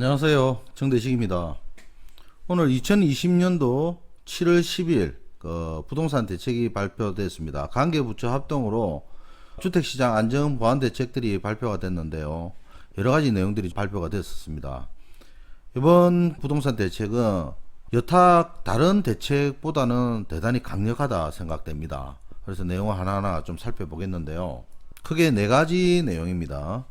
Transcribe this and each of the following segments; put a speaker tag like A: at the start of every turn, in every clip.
A: 안녕하세요. 정대식입니다. 오늘 2020년도 7월 10일 그 부동산 대책이 발표됐습니다. 관계부처 합동으로 주택시장 안정 보완 대책들이 발표가 됐는데요. 여러 가지 내용들이 발표가 됐었습니다. 이번 부동산 대책은 여타 다른 대책보다는 대단히 강력하다 생각됩니다. 그래서 내용을 하나하나 좀 살펴보겠는데요. 크게 네 가지 내용입니다.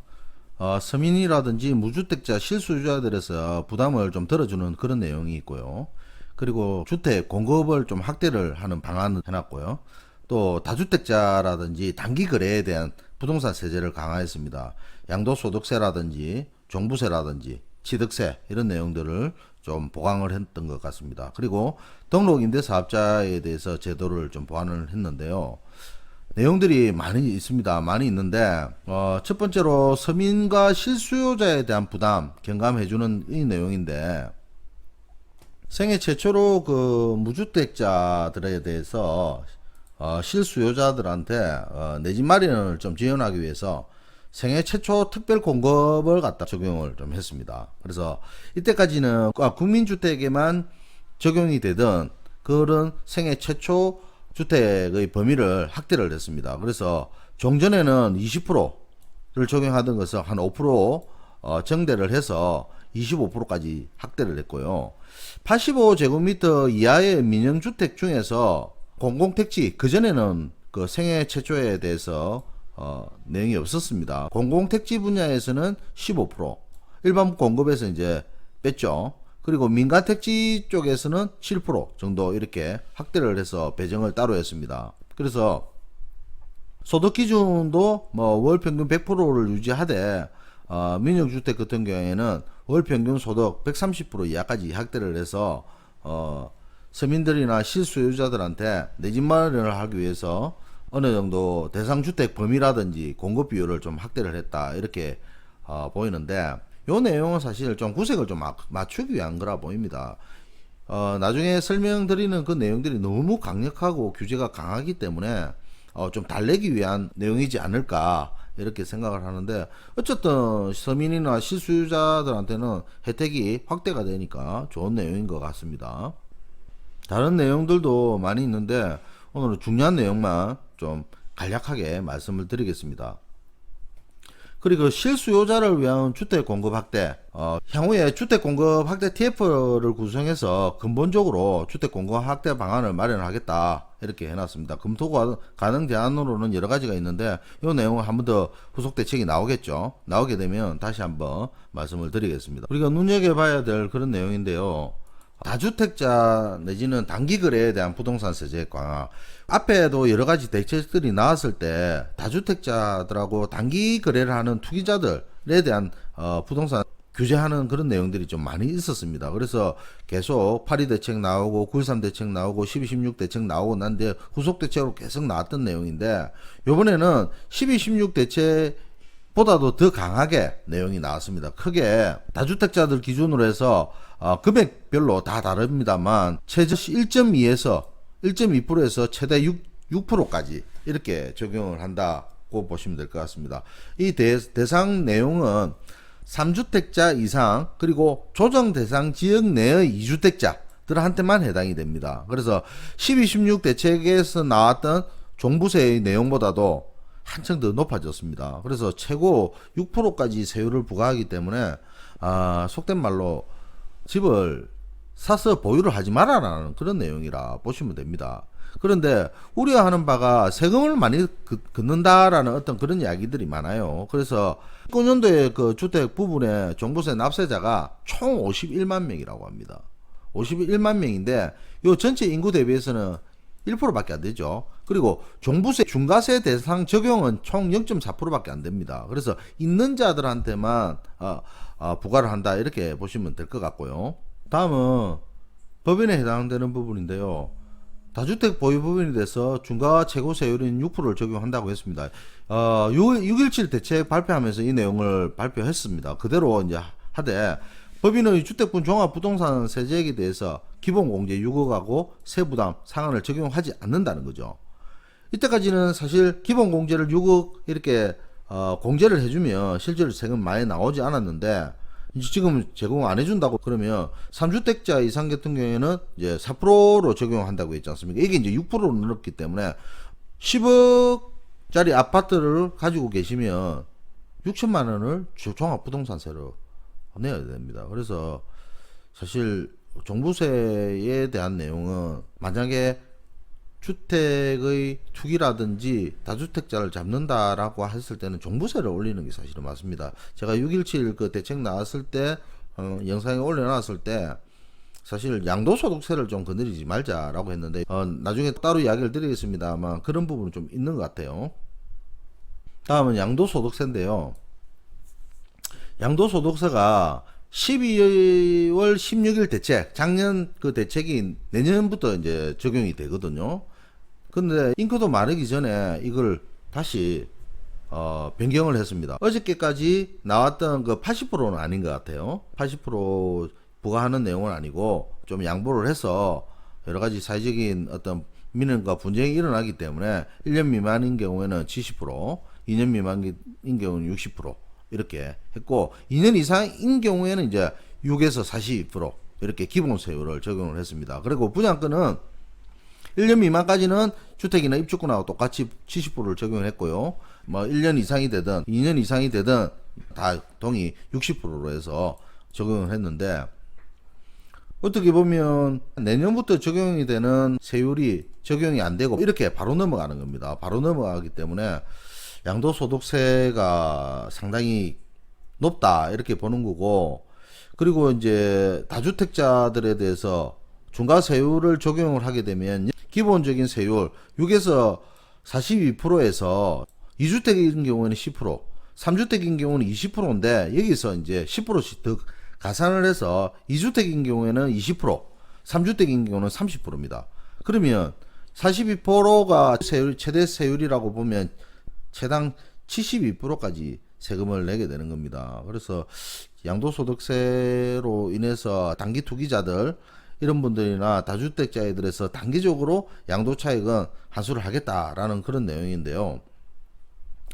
A: 어, 서민이라든지 무주택자 실수요자들에서 부담을 좀 덜어주는 그런 내용이 있고요. 그리고 주택 공급을 좀 확대를 하는 방안을 해놨고요. 또 다주택자라든지 단기 거래에 대한 부동산 세제를 강화했습니다. 양도소득세라든지 종부세라든지 취득세 이런 내용들을 좀 보강을 했던 것 같습니다. 그리고 등록 임대 사업자에 대해서 제도를 좀 보완을 했는데요. 내용들이 많이 있습니다. 많이 있는데 어, 첫 번째로 서민과 실수요자에 대한 부담 경감해주는 이 내용인데 생애 최초로 그 무주택자들에 대해서 어, 실수요자들한테 어, 내 집 마련을 좀 지원하기 위해서 생애 최초 특별 공급을 갖다 적용을 좀 했습니다. 그래서 이때까지는 아, 국민주택에만 적용이 되던 그런 생애 최초 주택의 범위를 확대를 했습니다. 그래서 종전에는 20%를 적용하던 것을 한5% 어, 정대를 해서 25%까지 확대를 했고요. 85제곱미터 이하의 민영주택 중에서 공공택지 그전에는 그 생애 최초에 대해서 어, 내용이 없었습니다. 공공택지 분야에서는 15%, 일반 공급에서 이제 뺐죠. 그리고 민간 택지 쪽에서는 7% 정도 이렇게 확대를 해서 배정을 따로 했습니다. 그래서 소득 기준도 뭐 월 평균 100%를 유지하되 어, 민영주택 같은 경우에는 월 평균 소득 130% 이하까지 확대를 해서 어, 서민들이나 실수요자들한테 내 집 마련을 하기 위해서 어느 정도 대상 주택 범위라든지 공급 비율을 좀 확대를 했다 이렇게 어, 보이는데 요 내용은 사실 좀 구색을 좀 마- 맞추기 위한 거라 보입니다. 어, 나중에 설명드리는 그 내용들이 너무 강력하고 규제가 강하기 때문에 어, 좀 달래기 위한 내용이지 않을까 이렇게 생각을 하는데 어쨌든 서민이나 실수요자들한테는 혜택이 확대가 되니까 좋은 내용인 것 같습니다. 다른 내용들도 많이 있는데 오늘은 중요한 내용만 좀 간략하게 말씀을 드리겠습니다. 그리고 실수요자를 위한 주택 공급 확대, 어, 향후에 주택 공급 확대 TF를 구성해서 근본적으로 주택 공급 확대 방안을 마련하겠다 이렇게 해놨습니다. 검토가 가능 대안으로는 여러 가지가 있는데 이 내용은 한 번 더 후속 대책이 나오겠죠. 나오게 되면 다시 한번 말씀을 드리겠습니다. 우리가 눈여겨봐야 될 그런 내용인데요. 다주택자 내지는 단기 거래에 대한 부동산 세제 강화. 앞에도 여러 가지 대책들이 나왔을 때 다주택자들하고 단기 거래를 하는 투기자들에 대한 어, 부동산 규제하는 그런 내용들이 좀 많이 있었습니다. 그래서 계속 8.2 대책 나오고 9.13 대책 나오고 12, 16 대책 나오고 난데 후속 대책으로 계속 나왔던 내용인데 요번에는 12, 16 대책 보다도 더 강하게 내용이 나왔습니다. 크게 다주택자들 기준으로 해서 어, 금액별로 다 다릅니다만 최저 1.2에서 1.2%에서 최대 6, 6%까지 이렇게 적용을 한다고 보시면 될 것 같습니다. 이 대, 대상 내용은 3주택자 이상 그리고 조정 대상 지역 내의 2주택자들한테만 해당이 됩니다. 그래서 12, 16 대책에서 나왔던 종부세의 내용보다도 한층 더 높아졌습니다. 그래서 최고 6%까지 세율을 부과하기 때문에 아, 속된 말로 집을 사서 보유를 하지 말아라는 그런 내용이라 보시면 됩니다. 그런데 우려하는 바가 세금을 많이 긋- 긋는다라는 어떤 그런 이야기들이 많아요. 그래서 19년도에 그 주택 부분의 종부세 납세자가 총 51만 명이라고 합니다. 51만 명인데 요 전체 인구 대비해서는 1%밖에 안 되죠. 그리고 종부세 중과세 대상 적용은 총 0.4%밖에 안 됩니다. 그래서 있는 자들한테만 어, 어, 부과를 한다 이렇게 보시면 될 것 같고요. 다음은 법인에 해당되는 부분인데요. 다주택 보유 법인에 대해서 중과 최고 세율인 6%를 적용한다고 했습니다. 어, 6, 617 대책 발표하면서 이 내용을 발표했습니다. 그대로 이제 하되 법인의 주택분 종합부동산 세제액에 대해서 기본공제 6억하고 세부담 상한을 적용하지 않는다는 거죠. 이때까지는 사실 기본공제를 6억 이렇게 어, 공제를 해주면 실제로 세금 많이 나오지 않았는데 지금 제공 안 해준다고 그러면 3주택자 이상 같은 경우에는 이제 4%로 적용한다고 했지 않습니까? 이게 이제 6%로 늘었기 때문에 10억짜리 아파트를 가지고 계시면 6천만 원을 주- 종합부동산세로 내야 됩니다. 그래서 사실 종부세에 대한 내용은 만약에 주택의 투기라든지 다주택자를 잡는다라고 했을 때는 종부세를 올리는 게 사실은 맞습니다. 제가 617 그 대책 나왔을 때 어, 영상에 올려놨을 때 사실 양도소득세를 좀 건드리지 말자라고 했는데 어, 나중에 따로 이야기를 드리겠습니다만 그런 부분은 좀 있는 것 같아요. 다음은 양도소득세인데요. 양도소득세가 12월 16일 대책, 작년 그 대책이 내년부터 이제 적용이 되거든요. 근데 잉크도 마르기 전에 이걸 다시 어, 변경을 했습니다. 어저께까지 나왔던 그 80%는 아닌 것 같아요. 80% 부과하는 내용은 아니고 좀 양보를 해서 여러 가지 사회적인 어떤 민원과 분쟁이 일어나기 때문에 1년 미만인 경우에는 70%, 2년 미만인 경우는 60% 이렇게 했고 2년 이상인 경우에는 이제 6에서 42% 이렇게 기본 세율을 적용을 했습니다. 그리고 분양권은 1년 미만까지는 주택이나 입주권하고 똑같이 70%를 적용했고요. 뭐 1년 이상이 되든 2년 이상이 되든 다 동의 60%로 해서 적용을 했는데 어떻게 보면 내년부터 적용이 되는 세율이 적용이 안 되고 이렇게 바로 넘어가는 겁니다. 바로 넘어가기 때문에 양도소득세가 상당히 높다 이렇게 보는 거고 그리고 이제 다주택자들에 대해서 중과 세율을 적용을 하게 되면 기본적인 세율 6에서 42%에서 2주택인 경우에는 10%, 3주택인 경우는 20%인데 여기서 이제 10%씩 더 가산을 해서 2주택인 경우에는 20%, 3주택인 경우는 30%입니다. 그러면 42%가 세율 최대 세율이라고 보면 최당 72%까지 세금을 내게 되는 겁니다. 그래서 양도소득세로 인해서 단기 투기자들 이런 분들이나 다주택자들에서 단기적으로 양도 차익은 환수를 하겠다라는 그런 내용인데요.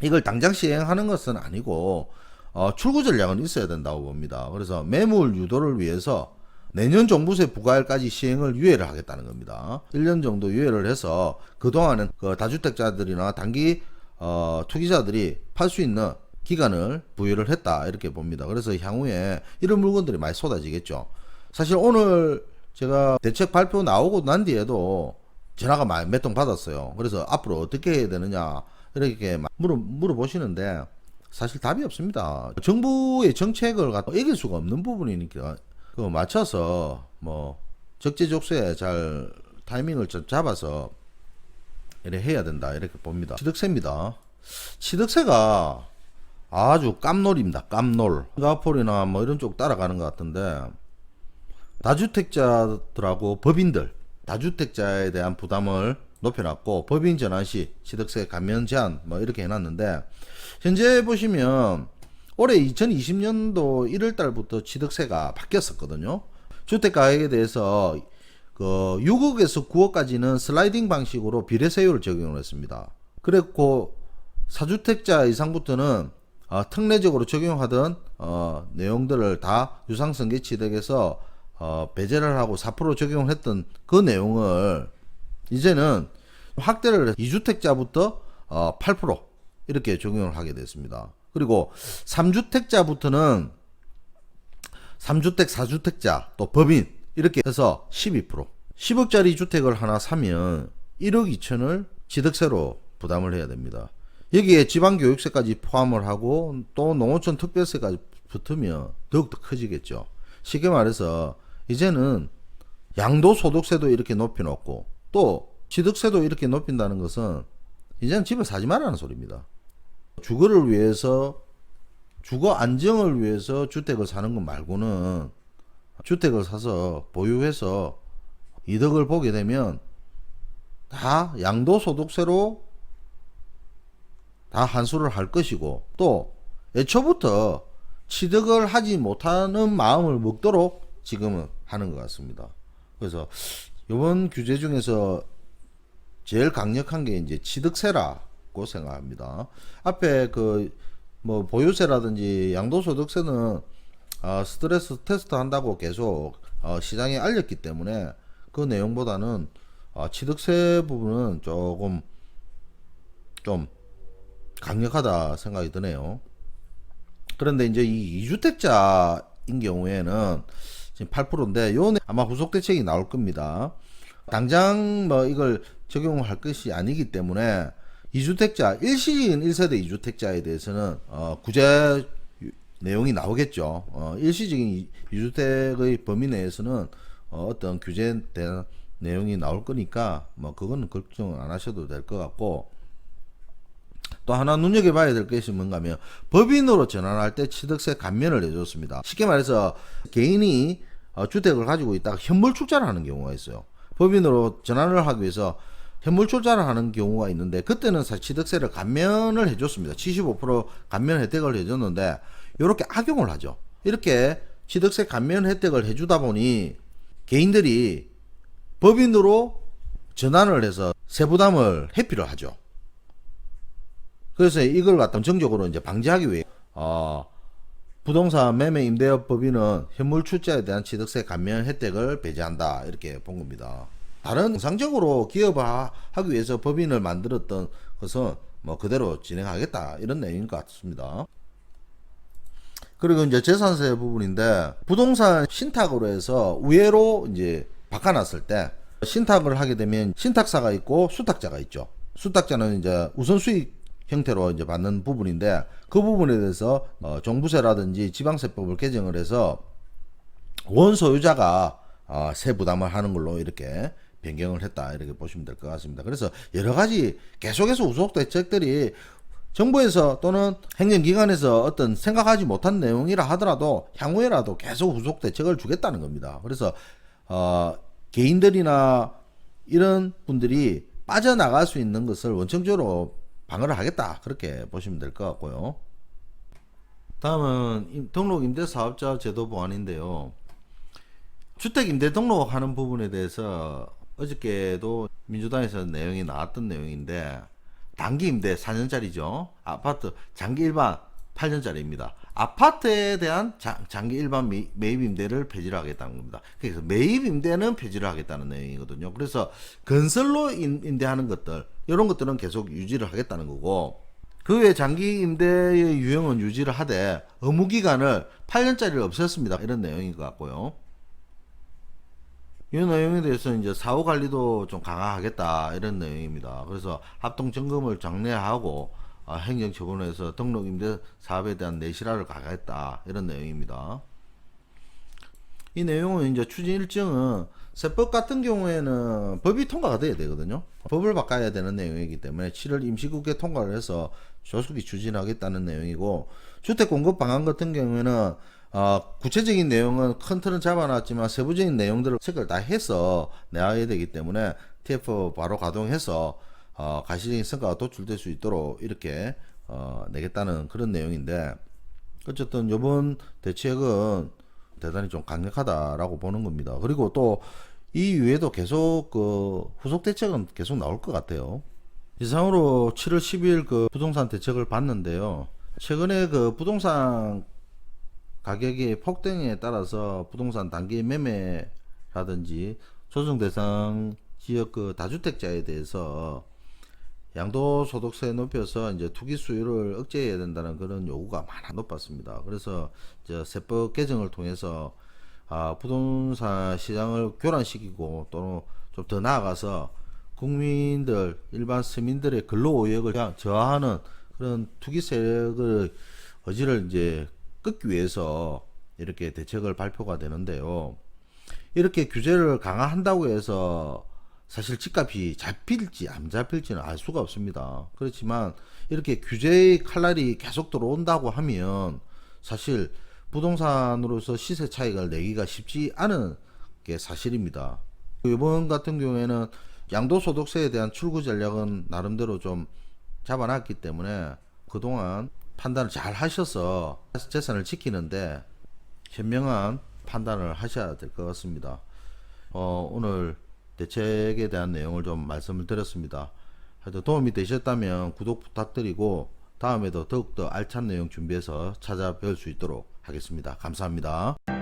A: 이걸 당장 시행하는 것은 아니고 어, 출구 전략은 있어야 된다고 봅니다. 그래서 매물 유도를 위해서 내년 종부세 부과일까지 시행을 유예를 하겠다는 겁니다. 1년 정도 유예를 해서 그동안은 그 다주택자들이나 단기 어, 투기자들이 팔 수 있는 기간을 부여를 했다 이렇게 봅니다. 그래서 향후에 이런 물건들이 많이 쏟아지겠죠. 사실 오늘 제가 대책 발표 나오고 난 뒤에도 전화가 많이 몇 통 받았어요. 그래서 앞으로 어떻게 해야 되느냐 이렇게 막 물어 물어보시는데 사실 답이 없습니다. 정부의 정책을 갖다 이길 수가 없는 부분이니까 그 맞춰서 뭐 적재적소에 잘 타이밍을 좀 잡아서 이래 해야 된다 이렇게 봅니다. 취득세입니다. 취득세가 아주 깜놀입니다. 깜놀. 싱가포르나 뭐 이런 쪽 따라가는 것 같은데 다주택자들하고 법인들 다주택자에 대한 부담을 높여놨고 법인 전환 시 취득세 감면 제한 뭐 이렇게 해놨는데 현재 보시면 올해 2020년도 1월 달부터 취득세가 바뀌었었거든요. 주택 가격에 대해서 그 6억에서 9억까지는 슬라이딩 방식으로 비례세율을 적용을 했습니다. 그랬고 사주택자 이상부터는 어, 특례적으로 적용하던 어, 내용들을 다 유상승계 취득에서 어, 배제를 하고 4% 적용을 했던 그 내용을 이제는 확대를 해서 2주택자부터 어, 8% 이렇게 적용을 하게 됐습니다. 그리고 3주택자부터는 3주택, 4주택자, 또 법인 이렇게 해서 12% 10억짜리 주택을 하나 사면 1억 2천을 취득세로 부담을 해야 됩니다. 여기에 지방교육세까지 포함을 하고 또 농어촌 특별세까지 붙으면 더욱더 커지겠죠. 쉽게 말해서 이제는 양도소득세도 이렇게 높여놓고 또 취득세도 이렇게 높인다는 것은 이제는 집을 사지 말라는 소리입니다. 주거를 위해서 주거 안정을 위해서 주택을 사는 것 말고는 주택을 사서 보유해서 이득을 보게 되면 다 양도소득세로 다 환수를 할 것이고 또 애초부터 취득을 하지 못하는 마음을 먹도록 지금은 하는 것 같습니다. 그래서 이번 규제 중에서 제일 강력한 게 이제 취득세라고 생각합니다. 앞에 그 뭐 보유세라든지 양도소득세는 어, 스트레스 테스트 한다고 계속 어, 시장에 알렸기 때문에 그 내용보다는 어, 취득세 부분은 조금 좀 강력하다 생각이 드네요. 그런데 이제 이 2주택자인 경우에는 지금 8%인데 요 내- 아마 후속 대책이 나올 겁니다. 당장 뭐 이걸 적용할 것이 아니기 때문에 2주택자 일시적인 1세대 2주택자에 대해서는 어, 구제 유- 내용이 나오겠죠. 어, 일시적인 2주택의 범위 내에서는 어, 어떤 규제에 대한 내용이 나올 거니까 뭐 그거는 걱정 안 하셔도 될 것 같고 또 하나 눈여겨봐야 될 것이 뭔가 하면 법인으로 전환할 때 취득세 감면을 해줬습니다. 쉽게 말해서 개인이 어, 주택을 가지고 있다가 현물 출자를 하는 경우가 있어요. 법인으로 전환을 하기 위해서 현물 출자를 하는 경우가 있는데 그때는 사실 취득세를 감면을 해줬습니다. 75% 감면 혜택을 해줬는데 이렇게 악용을 하죠. 이렇게 취득세 감면 혜택을 해주다 보니 개인들이 법인으로 전환을 해서 세부담을 회피를 하죠. 그래서 이걸 갖다 정적으로 이제 방지하기 위해 어, 부동산 매매 임대업 법인은 현물 출자에 대한 취득세 감면 혜택을 배제한다 이렇게 본 겁니다. 다른 정상적으로 기업을 하- 하기 위해서 법인을 만들었던 것은 뭐 그대로 진행하겠다 이런 내용인 것 같습니다. 그리고 이제 재산세 부분인데 부동산 신탁으로 해서 우회로 이제 바꿔놨을 때 신탁을 하게 되면 신탁사가 있고 수탁자가 있죠. 수탁자는 이제 우선 수익 형태로 이제 받는 부분인데 그 부분에 대해서 어, 종부세라든지 지방세법을 개정을 해서 원 소유자가 어, 세 부담을 하는 걸로 이렇게 변경을 했다 이렇게 보시면 될 것 같습니다. 그래서 여러 가지 계속해서 우속 대책들이 정부에서 또는 행정기관에서 어떤 생각하지 못한 내용이라 하더라도 향후에라도 계속 후속 대책을 주겠다는 겁니다. 그래서 어, 개인들이나 이런 분들이 빠져나갈 수 있는 것을 원천적으로 방어를 하겠다 그렇게 보시면 될 것 같고요. 다음은 임- 등록 임대 사업자 제도 보완인데요. 주택 임대 등록하는 부분에 대해서 어저께도 민주당에서 내용이 나왔던 내용인데 단기 임대 4년짜리죠. 아파트 장기 일반 8년짜리입니다. 아파트에 대한 장, 장기 일반 매, 매입 임대를 폐지를 하겠다는 겁니다. 그래서 매입 임대는 폐지를 하겠다는 내용이거든요. 그래서 건설로 임, 임대하는 것들 이런 것들은 계속 유지를 하겠다는 거고 그 외 장기 임대의 유형은 유지를 하되 의무 기간을 8년짜리를 없앴습니다. 이런 내용인 것 같고요. 이 내용에 대해서 이제 사후 관리도 좀 강화하겠다 이런 내용입니다. 그래서 합동 점검을 장려하고 아, 행정 처분에서 등록 임대 사업에 대한 내실화를 가겠다 이런 내용입니다. 이 내용은 이제 추진 일정은 세법 같은 경우에는 법이 통과가 돼야 되거든요. 법을 바꿔야 되는 내용이기 때문에 7월 임시국회 통과를 해서 조속히 추진하겠다는 내용이고 주택 공급 방안 같은 경우에는 어, 구체적인 내용은 큰 틀은 잡아놨지만 세부적인 내용들을 체크를 다 해서 내야 되기 때문에 TF 바로 가동해서 어, 가시적인 성과가 도출될 수 있도록 이렇게 어, 내겠다는 그런 내용인데 어쨌든 이번 대책은 대단히 좀 강력하다라고 보는 겁니다. 그리고 또이 이후에도 계속 그 후속 대책은 계속 나올 것 같아요. 이상으로 7월 10일 그 부동산 대책을 봤는데요. 최근에 그 부동산 가격의 폭등에 따라서 부동산 단기 매매라든지 조정 대상 지역 그 다주택자에 대해서 양도소득세 높여서 이제 투기 수요를 억제해야 된다는 그런 요구가 많아 높았습니다. 그래서 이제 세법 개정을 통해서 아, 부동산 시장을 교란시키고 또는 좀 더 나아가서 국민들 일반 서민들의 근로 그냥 저하하는 그런 투기 세력을 어지를 이제 끊기 위해서 이렇게 대책을 발표가 되는데요. 이렇게 규제를 강화한다고 해서 사실 집값이 잡힐지 안 잡힐지는 알 수가 없습니다. 그렇지만 이렇게 규제의 칼날이 계속 들어온다고 하면 사실 부동산으로서 시세 차익을 내기가 쉽지 않은 게 사실입니다. 이번 같은 경우에는 양도소득세에 대한 출구 전략은 나름대로 좀 잡아놨기 때문에 그동안 판단을 잘 하셔서 재산을 지키는데 현명한 판단을 하셔야 될 것 같습니다. 어, 오늘 대책에 대한 내용을 좀 말씀을 드렸습니다. 하여튼 도움이 되셨다면 구독 부탁드리고 다음에도 더욱더 알찬 내용 준비해서 찾아뵐 수 있도록 하겠습니다. 감사합니다.